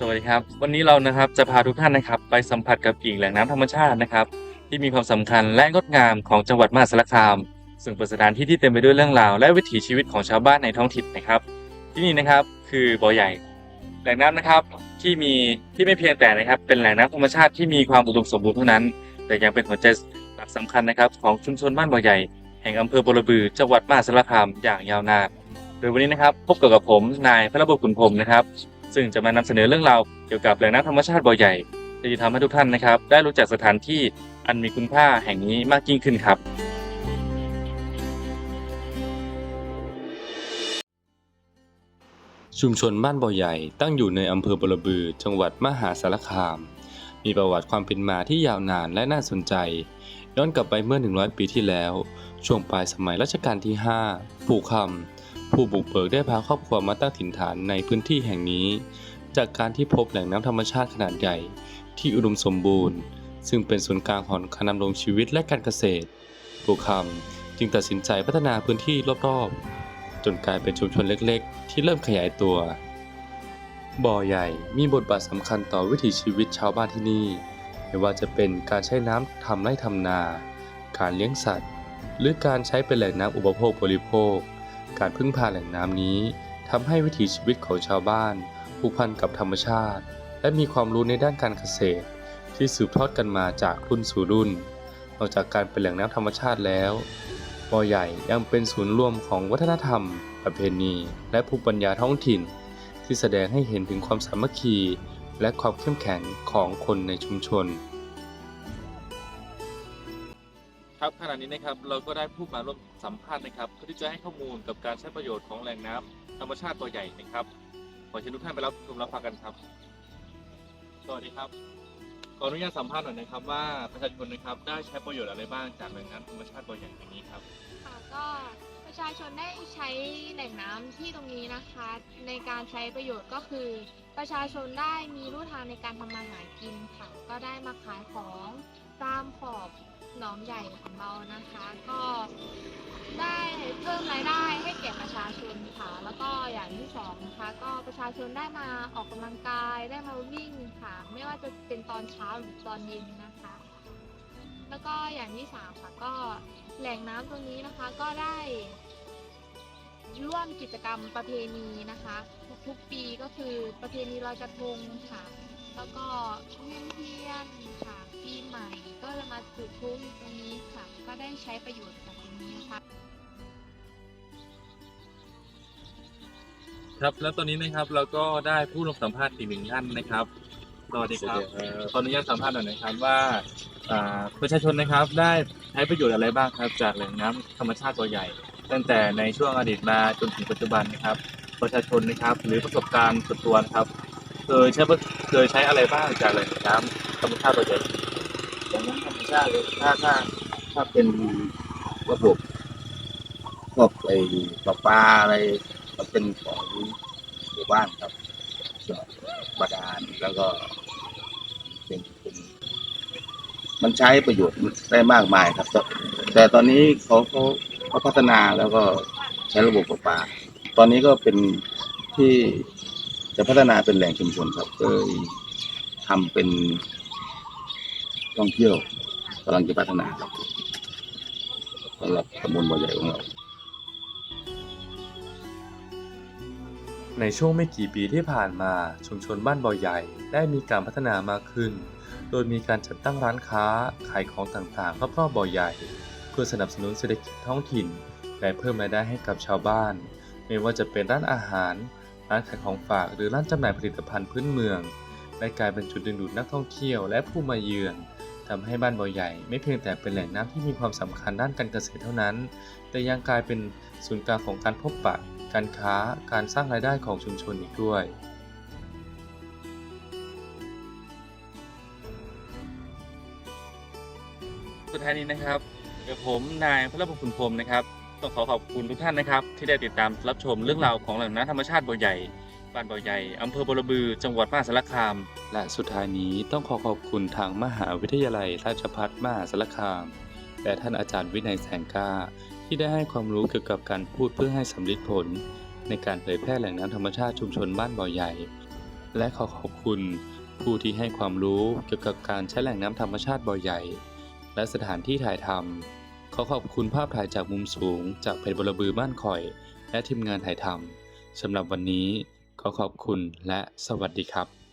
สวัสดีครับ วันนี้เรานะครับจะพาทุกท่านนะครับ ไปสัมผัสกับอีกแหล่งน้ำธรรมชาตินะครับ ที่มีความสำคัญและงดงามของจังหวัดมหาสารคาม ซึ่งเป็นสถานที่ที่เต็มไปด้วยเรื่องราว และวิถีชีวิตของชาวบ้านในท้องถิ่นนะครับ ที่นี่นะครับคือบ่อใหญ่ แหล่งน้ำนะครับที่มีที่ไม่เพียงแต่นะครับ เป็นแหล่งน้ำธรรมชาติที่มีความอุดมสมบูรณ์เท่านั้น แต่ยังเป็นหัวใจหลักสำคัญนะครับของชุมชนบ้านบ่อใหญ่ แห่งอำเภอบรบือจังหวัดมหาสารคามอย่างยาวนานโดยวันนี้นะครับพบกับผมนายพระบุขุนพรมนะครับ ซึ่งจะมานำเสนอเรื่องราวเกี่ยวกับแหล่งน้ำธรรมชาติบ่อใหญ่ที่จะทำให้ทุกท่านนะครับ ได้รู้จักสถานที่อันมีคุณค่าแห่งนี้มากยิ่งขึ้นครับชุมชนบ้านบ่อใหญ่ตั้งอยู่ในอำเภอบรบือ จังหวัดมหาสารคาม มีประวัติความเป็นมาที่ยาวนานและน่าสนใจ ย้อนกลับไปเมื่อ 100 ปีที่แล้ว ช่วงปลายสมัยรัชกาลที่5ผู้คำ ผู้บุกเบิกได้พาครอบครัวมาตั้งถิ่นฐานในพื้นที่แห่งนี้ จากการที่พบแหล่งน้ำธรรมชาติขนาดใหญ่ ที่อุดมสมบูรณ์ ซึ่งเป็นศูนย์กลางของการดำรงชีวิตและการเกษตรผู้คำจึงตัดสินใจพัฒนาพื้นที่รอบๆ จนกลายเป็นชุมชนเล็กๆ ที่เริ่มขยายตัว บ่อใหญ่มีบทบาทสำคัญต่อวิถีชีวิตชาวบ้านที่นี่ไม่ว่าจะเป็นการใช้น้ำทำไร่ทำนา การเลี้ยงสัตว์ หรือการใช้เป็นแหล่งน้ำอุปโภคบริโภค การพึ่งพาแหล่งน้ำนี้ทำให้วิถีชีวิตของชาวบ้านผูกพันกับธรรมชาติ และมีความรู้ในด้านการเกษตร ที่สืบทอดกันมาจากรุ่นสู่รุ่น นอกจากการเป็นแหล่งน้ำธรรมชาติแล้วบ่อใหญ่ยังเป็นศูนย์รวมของวัฒนธรรม ประเพณี และภูมิปัญญาท้องถิ่น ที่แสดงให้เห็นถึงความสามัคคี และความเข้มแข็งของคนในชุมชน ครับขณะนี้นะครับเราก็ได้ผู้มาร่วมสัมภาษณ์นะครับเพื่อที่จะให้ข้อมูลกับการใช้ประโยชน์ของแหล่งน้ำธรรมชาติบ่อใหญ่นะครับขอเชิญทุกท่านไปรับชมรับฟังกันครับ สวัสดีครับขออนุญาตสัมภาษณ์หน่อยนะครับว่าประชาชนนะครับได้ใช้ประโยชน์อะไรบ้างจากแหล่งน้ำธรรมชาติบ่อใหญ่แห่งนี้ครับค่ะก็ ประชาชนได้ใช้แหล่งน้ำที่ตรงนี้นะคะ ในการใช้ประโยชน์ก็คือ ประชาชนได้มีรูทางในการทำมาหากินค่ะ ก็ได้มาขายของตามขอบหนองใหญ่ของเรานะคะ ก็ได้เพิ่มรายได้ให้แก่ประชาชนค่ะ แล้วก็อย่างที่สองนะคะ ก็ประชาชนได้มาออกกำลังกายได้มาวิ่งค่ะ ไม่ว่าจะเป็นตอนเช้าหรือตอนเย็นนะคะ แล้วก็อย่างที่สามค่ะก็แหล่งน้ำตรงนี้นะคะก็ได้ ร่วมกิจกรรมประเพณีนะคะ ทุกๆปีก็คือประเพณีลอยกระทงค่ะ แล้วก็เวียนเทียนค่ะปีใหม่ก็จะมาจุดพลุตรงนี้ค่ะ ก็ได้ใช้ประโยชน์จากตรงนี้นะคะครับแล้วตอนนี้นะครับเราก็ได้ผู้ร่วมสัมภาษณ์อีกหนึ่งท่านนะครับสวัสดีครับขออนุญาตสัมภาษณ์หน่อยนะครับว่าอ่าประชาชนนะครับได้ใช้ประโยชน์อะไรบ้างครับ จากแหล่งน้ำธรรมชาติตัวใหญ่ ตั้งแต่ในช่วงอดีตมาจนถึงปัจจุบันนะครับ ประชาชนนะครับ หรือประสบการณ์ส่วนตัวนะครับเคยใช้เคยใช้อะไรบ้างจากแหล่งน้ำธรรมชาติตัวใหญ่อย่างนั้นธรรมชาติเลยถ้าถ้าถ้าเป็นระบบพวกไอ้ปลาปลาอะไรก็เป็นของหมู่บ้านครับเจาะบาดาลแล้วก็เป็นเป็นมันใช้ประโยชน์ได้มากมายครับ แต่แต่ตอนนี้เขาเขา เขาพัฒนาแล้วก็ใช้ระบบประปา ตอนนี้ก็เป็นที่จะพัฒนาเป็นแหล่งชุมชนครับก็เลยทำเป็นท่องเที่ยวกำลังจะพัฒนาครับสำหรับตำบลบ่อใหญ่ของเรา ในช่วงไม่กี่ปีที่ผ่านมาชุมชนบ้านบ่อใหญ่ได้มีการพัฒนามากขึ้น โดยมีการจัดตั้งร้านค้าขายของต่างๆรอบๆบ่อใหญ่ พื่อสนับสนุนเศรษฐกิจท้องถิ่น และเพิ่มรายได้ให้กับชาวบ้าน ไม่ว่าจะเป็นร้านอาหาร ร้านขายของฝาก หรือร้านจำหน่ายผลิตภัณฑ์พื้นเมืองได้กลายเป็นจุดดึงดูดนักท่องเที่ยวและผู้มาเยือนทำให้บ้านบ่อใหญ่ไม่เพียงแต่เป็นแหล่งน้ำที่มีความสำคัญด้านการเกษตรเท่านั้น แต่ยังกลายเป็นศูนย์กลางของการพบปะ การค้า การสร้างรายได้ของชุมชนอีกด้วย สุดท้ายนี้นะครับ เดี๋ยวผมนายพระบุญคุณพรมนะครับ ต้องขอขอบคุณทุกท่านนะครับ ที่ได้ติดตามรับชมเรื่องราวของแหล่งน้ำธรรมชาติบ่อใหญ่บ้านบ่อใหญ่อำเภอบรบือ จังหวัดมหาสารคาม และสุดท้ายนี้ต้องขอขอบคุณทางมหาวิทยาลัยราชภัฏมหาสารคาม และท่านอาจารย์วินัยแสงกล้า ที่ได้ให้ความรู้เกี่ยวกับการพูดเพื่อให้สำลิดผล ในการเผยแพร่แหล่งน้ำธรรมชาติชุมชนบ้านบ่อใหญ่ และขอขอบคุณผู้ที่ให้ความรู้เกี่ยวกับการใช้แหล่งน้ำธรรมชาติบ่อใหญ่ และสถานที่ถ่ายทำขอขอบคุณภาพถ่ายจากมุมสูง จากเพจบลบือบ้านคอย และทีมงานถ่ายทำสำหรับวันนี้ขอขอบคุณและสวัสดีครับ